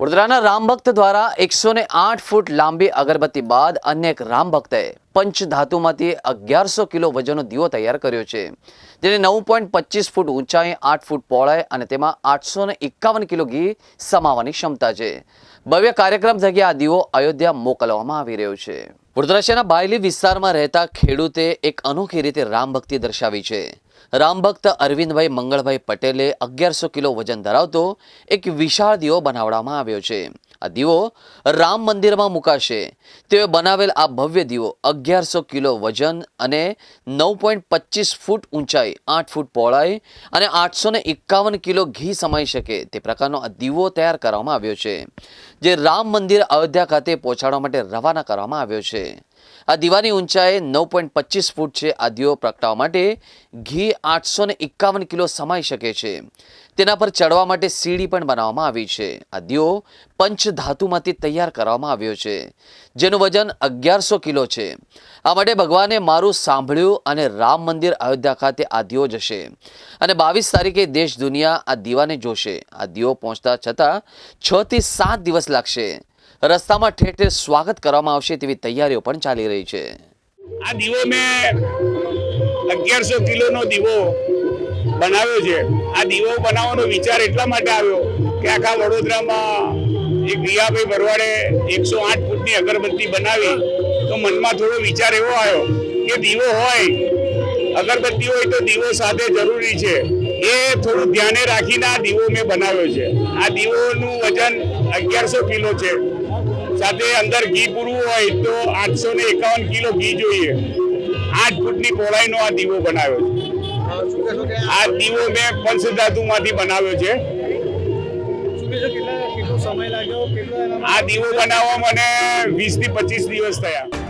વડોદરાના રામભક્ત દ્વારા એકસો ને આઠ ફૂટ લાંબી અગરબત્તી બાદ અન્ય એક રામભક્તએ પંચધાતુમાંથી અગિયારસો કિલો વજનનો દીવો તૈયાર કર્યો છે. જેને નવ પોઈન્ટ પચીસ ફૂટ ઊંચાઈ, આઠ ફૂટ પહોળાઈ અને તેમાં આઠસો ને એકાવન કિલો ઘી સમાવવાની ક્ષમતા છે. ભવ્ય કાર્યક્રમ થકી આ દીવો અયોધ્યા મોકલવામાં આવી રહ્યો છે. વડોદરા બાયલી વિસ્તારમાં રહેતા ખેડૂતે એક અનોખી રીતે રામભક્તિ દર્શાવી છે. રામભક્ત અરવિંદભાઈ મંગળભાઈ પટેલે અગિયારસો કિલો વજન ધરાવતો એક વિશાળ દીવો બનાવવામાં આવ્યો છે. આ દીવો રામ મંદિરમાં મુકાશે. તેઓએ બનાવેલ આ ભવ્ય દીવો અગિયારસો કિલો વજન અને નવ પોઈન્ટ પચીસ ફૂટ ઊંચાઈ, આઠ ફૂટ પહોળાઈ અને આઠસો ને એકાવન કિલો ઘી સમાઈ શકે તે પ્રકારનો આ દીવો તૈયાર કરવામાં આવ્યો છે, જે રામ મંદિર અયોધ્યા ખાતે પહોંચાડવા માટે રવાના કરવામાં આવ્યો છે. આ દીવાની ઊંચાઈ નવ પોઈન્ટ પચીસ ફૂટ છે. આ દીવો પ્રગટાવવા માટે ઘી આઠસો ને એકાવન કિલો સમાઈ શકે છે. તેના પર ચડવા માટે સીડી પણ બનાવવામાં આવી છે. આ દીવો પંચ ધાતુમાંથી તૈયાર કરવામાં આવ્યો છે, જેનું વજન અગિયારસો કિલો છે. આ માટે ભગવાને મારું સાંભળ્યું અને રામ મંદિર અયોધ્યા ખાતે આ દીવો જશે અને બાવીસ તારીખે દેશ દુનિયા આ દીવાને જોશે. આ દીવો પહોંચતા છતાં છ થી સાત દિવસ લાગશે. રસ્તામાં ઠેર ઠેર સ્વાગત કરવામાં આવશે તેવી તૈયારીઓ પણ ચાલી રહી છે. આ દીવો મેં અગિયારસો કિલોનો દીવો બનાવ્યો છે. આ દીવો બનાવવાનો વિચાર એટલા માટે આવ્યો કે આખા વડોદરામાં એક રિયાભાઈ ભરવાડે એકસો આઠ ફૂટની અગરબત્તી બનાવી તો મનમાં થોડો વિચાર એવો આવ્યો કે દીવો હોય, અગરબત્તી હોય તો દીવો સાથે જરૂરી છે. એ થોડું ધ્યાને રાખીને આ દીવો મેં બનાવ્યો છે. આ દીવોનું વજન અગિયારસો કિલો છે. સાથે અંદર ઘી પૂરવું હોય તો આઠસો ને એકાવન કિલો ઘી જોઈએ. આઠ ફૂટની પહોળાઈનો આ દીવો બનાવ્યો છે. આ દીવો મેં પંચધાતુમાંથી બનાવ્યો છે. આ દીવો બનાવવા મને વીસથી પચીસ દિવસ થયા.